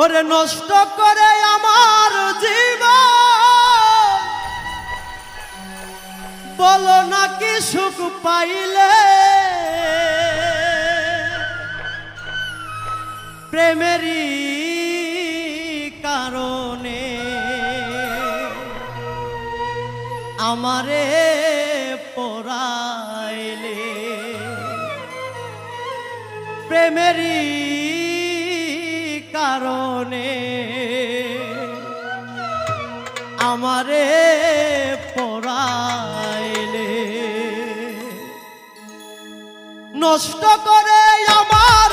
ওরে নষ্ট করে আমার জীবন। বলো নাকি সুখ পাইলে। প্রেমেরই কারণে আমারে পড়াইলে প্রেমেরই কারণে আমারে পড়াইলে নষ্ট করে আমার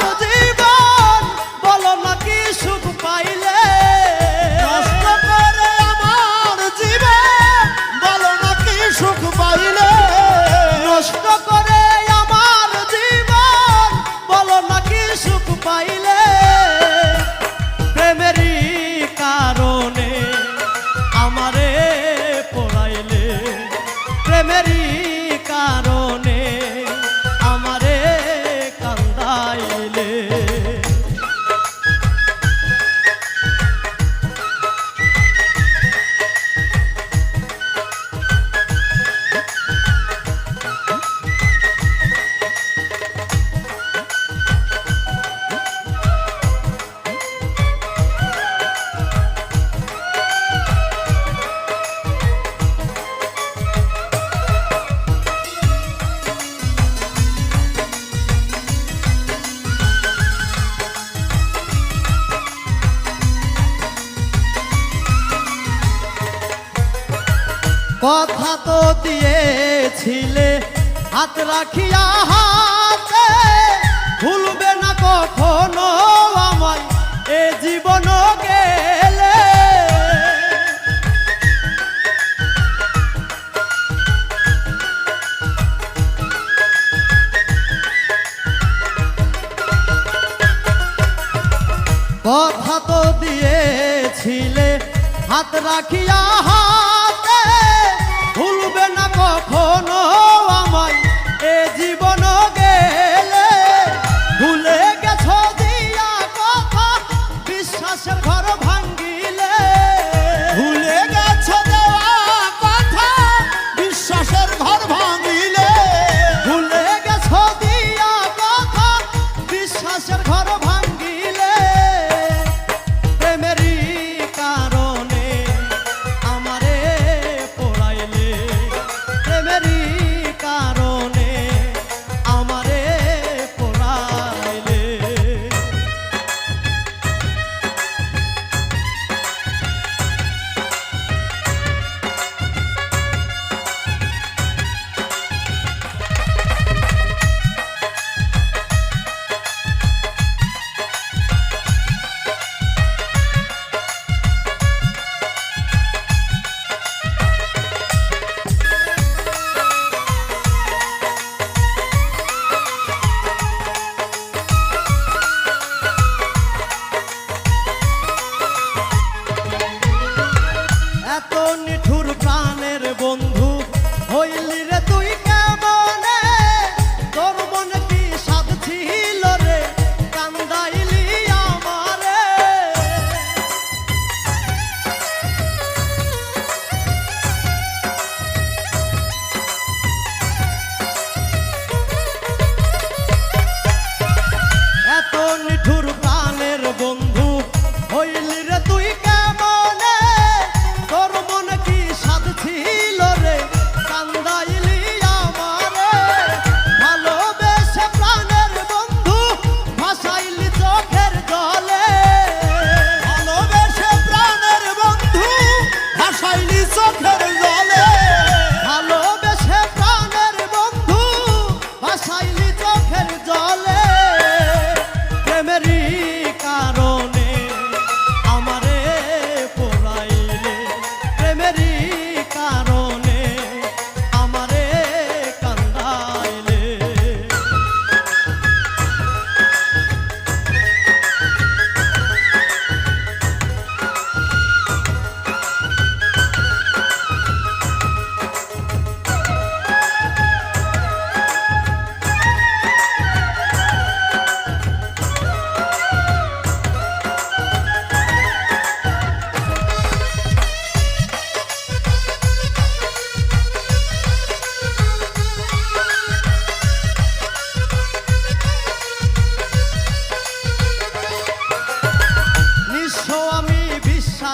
কথা তো দিয়েছিলে, হাত রাখিয়া হাতে। ভুলবে না কখনো আমায়, এ জীবন গেলে। কথা তো দিয়েছিলে, হাত রাখিয়া হাত। কখনো Welcome.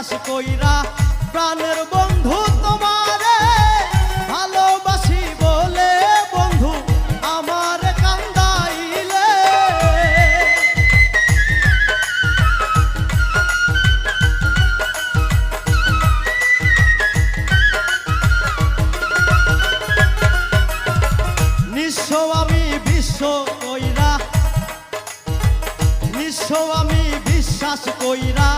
বিশ্বাস কইরা, প্রাণের বন্ধু তোমারে ভালোবাসি বলে বন্ধু আমার কান্দাইলে। নিঃস্ব আমি বিশ্ব কইরা, নিঃস্ব আমি বিশ্বাস কইরা